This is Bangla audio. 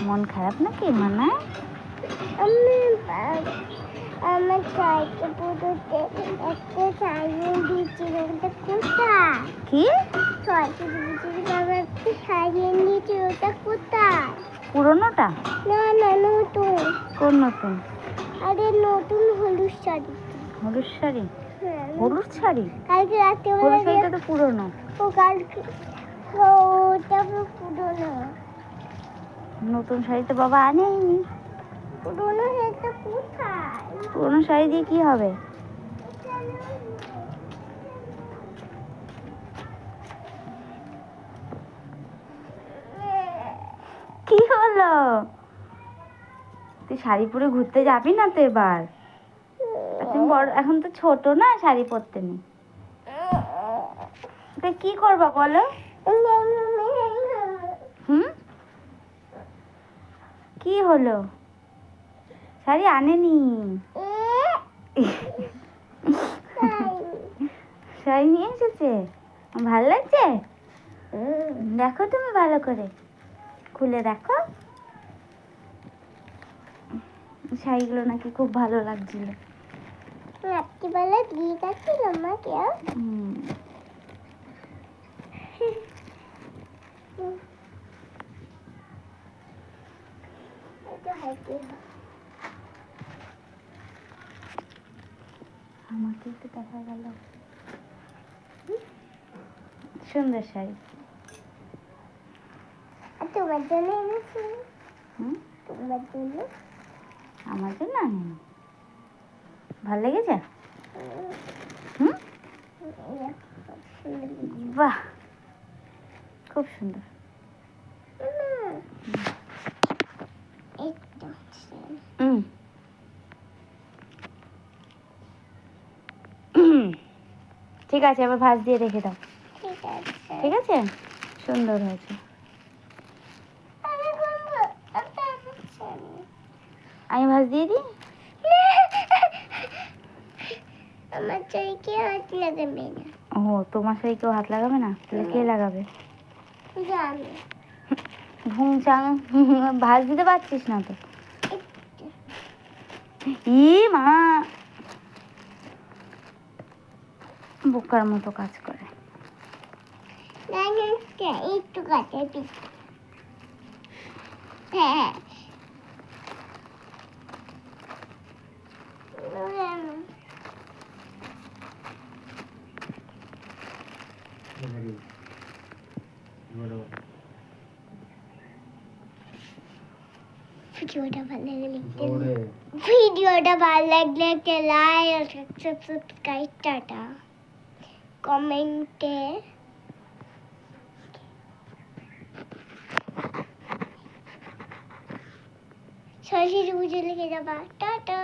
মন খারাপ নাকি মানা? আমি আমার চাইতে পুজোতে একটা সাইকেল দিয়েছিল ওটা কোথায়? কি? সরস্বতী পুজোতে বাবা একটা সাইকেল দিয়েছিল ওটা কোথায়? পুরনোটা? না না নতুন। কোন নতুন? আরে নতুন হলুদ শাড়ি। হলুদ শাড়ি? হ্যাঁ, হলুদ শাড়ি? কালকে রাতে হলুদ শাড়িটা তো পুরনো। ও কালকে ও, ওটা পুরোনো। নতুন শাড়ি তো বাবা আনেনি পুরোনো সেটা কোথায়? পুরনো শাড়ি দিয়ে কি হবে? কি হলো? তুই শাড়ি পরে ঘুরতে যাবি না তো এবার? এখন বড় এখন তো ছোট না শাড়ি পরতে তা কি করবা বলো? হুম? কি হলো? শাড়ি আনেনি? শাড়ি নিয়ে এসেছে? ভালো লাগছে? দেখো তুমি ভালো করে। খুলে দেখো। শাড়িগুলো নাকি খুব ভালো লাগছিল। রাত্রিবেলা দিয়ে গেছিল আমাকে হুম। আমাকে একটু দেখা গেল। সুন্দর শাড়ি। তোমার জন্য এনেছি। তোমার জন্য। আমার জন্য আনেনি। ভালো লেগেছে? হুম? বাহ! খুব সুন্দর একদম হুম ঠিক আছে এবার ভাজ দিয়ে রেখে দাও। ঠিক আছে। সুন্দর হয়েছে। আমি ভাজ দিয়ে দিই? আমার হাত লাগাবে না। ও তোমার সাথে কেউ হাত লাগাবে না? তাহলে কে লাগাবে? ঘুম চাং ভাজ দিতে পারছিস না তো? ই মা বোকার মতো কাজ করে না না একটু কাটে পিস হ্যাঁ ভিডিওটা ভালো লাগলে ভিডিওটা ভালো লাগলে একটা লাইক আর সাবস্ক্রাইব টাটা কমেন্টে। সরস্বতী পুজো লিখে যাবা। টাটা।